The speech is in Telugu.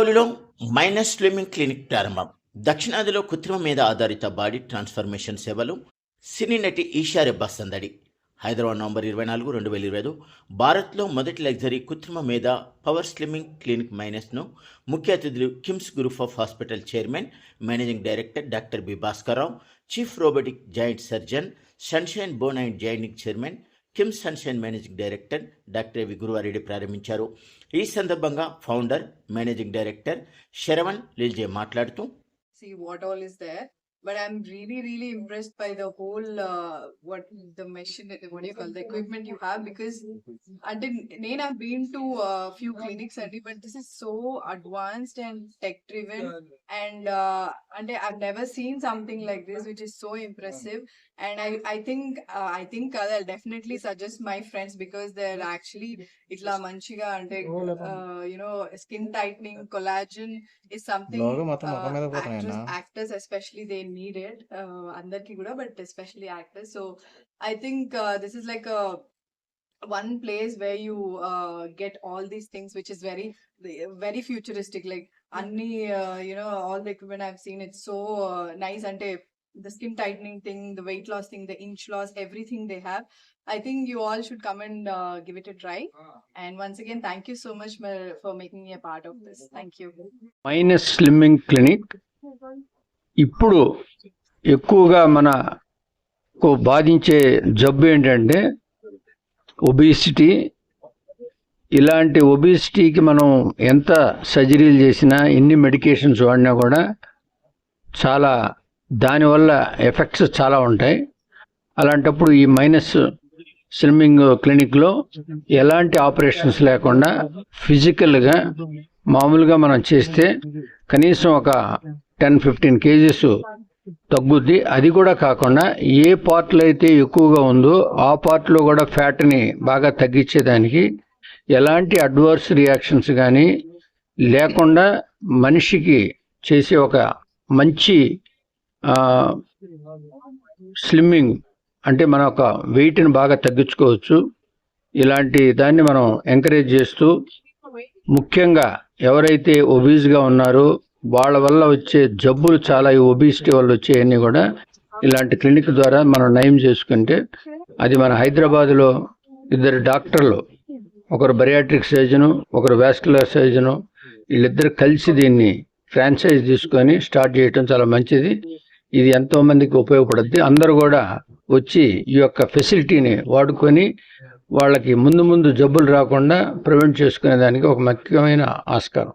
పోలులో మైనస్ స్లిమ్మింగ్ క్లినిక్ ప్రారంభం. దక్షిణాదిలో కృత్రిమ మీద ఆధారిత బాడీ ట్రాన్స్ఫర్మేషన్ సేవలు సినీ నటి ఈషా రెబ్బా సందడి హైదరాబాద్ నవంబర్ ఇరవై నాలుగు రెండు వేల ఇరవై ఐదు. భారత్లో మొదటి లగ్జరీ కృత్రిమ మీద పవర్ స్లిమ్మింగ్ క్లినిక్ మైనస్ను ముఖ్య అతిథులు KIMS group of hospital chairman managing director doctor B Bhaskar Rao chief robotic joint surgeon sunshine bone and joint chairman KIM sunshine managing director doctor V Guruva Reddy ప్రారంభించారు ఈ సందర్భంగా ఫౌండర్ మేనేజింగ్ డైరెక్టర్ శరవణ్ లిల్జే మాట్లాడుతూ see what all is there. but I'm really, really impressed by the whole uh, what the machine, what do you call the equipment you have because I didn't. Nain, I've been to a few clinics already, but this is so advanced and tech driven, and uh, and I've never seen something like this, which is so impressive. And I I think uh, I think I'll definitely suggest my friends because they're actually itla manchiga and uh, you know skin tightening collagen is something uh, actors, actors especially they need it uh, అందరికి కూడా but especially actors so i think uh, this is like a one place where you uh, get all these things which is very very futuristic like anni uh, you know all the equipment i've seen it's so uh, nice and the skin tightening thing the weight loss thing the inch loss everything they have i think you all should come and uh, give it a try and once again thank you so much Mer- for making me a part of this thank you minus slimming clinic ఇప్పుడు ఎక్కువగా మనకు బాధించే జబ్బు ఏంటంటే ఒబిసిటీ. ఇలాంటి ఒబిసిటీకి మనం ఎంత సర్జరీలు చేసినా ఎన్ని మెడికేషన్స్ వాడినా కూడా చాలా దానివల్ల ఎఫెక్ట్స్ చాలా ఉంటాయి. అలాంటప్పుడు ఈ మైనస్ స్లిమ్మింగ్ క్లినిక్లో ఎలాంటి ఆపరేషన్స్ లేకుండా ఫిజికల్గా మామూలుగా మనం చేస్తే కనీసం ఒక టెన్ ఫిఫ్టీన్ కేజీస్ తగ్గుద్ది. అది కూడా కాకుండా ఏ పార్ట్లో అయితే ఎక్కువగా ఉందో ఆ పార్ట్లో కూడా ఫ్యాట్ని బాగా తగ్గించేదానికి ఎలాంటి అడ్వర్స్ రియాక్షన్స్ కానీ లేకుండా మనిషికి చేసే ఒక మంచి స్లిమ్మింగ్ అంటే మన ఒక వెయిట్ని బాగా తగ్గించుకోవచ్చు. ఇలాంటి దాన్ని మనం ఎంకరేజ్ చేస్తూ ముఖ్యంగా ఎవరైతే ఒబీజ్గా ఉన్నారో వాళ్ళ వల్ల వచ్చే జబ్బులు చాలా ఈ ఒబిసిటీ వల్ల వచ్చేవన్నీ కూడా ఇలాంటి క్లినిక్ ద్వారా మనం నయం చేసుకుంటే అది మన హైదరాబాద్లో ఇద్దరు డాక్టర్లు ఒకరు బరియాట్రిక్ సర్జను ఒకరు వాస్కులర్ సర్జను వీళ్ళిద్దరు కలిసి దీన్ని ఫ్రాంచైజ్ తీసుకొని స్టార్ట్ చేయటం చాలా మంచిది. ఇది ఎంతో మందికి ఉపయోగపడుద్ది. అందరూ కూడా వచ్చి ఈ యొక్క ఫెసిలిటీని వాడుకొని వాళ్ళకి ముందు ముందు జబ్బులు రాకుండా ప్రివెంట్ చేసుకునే దానికి ఒక ముఖ్యమైన ఆస్కారం.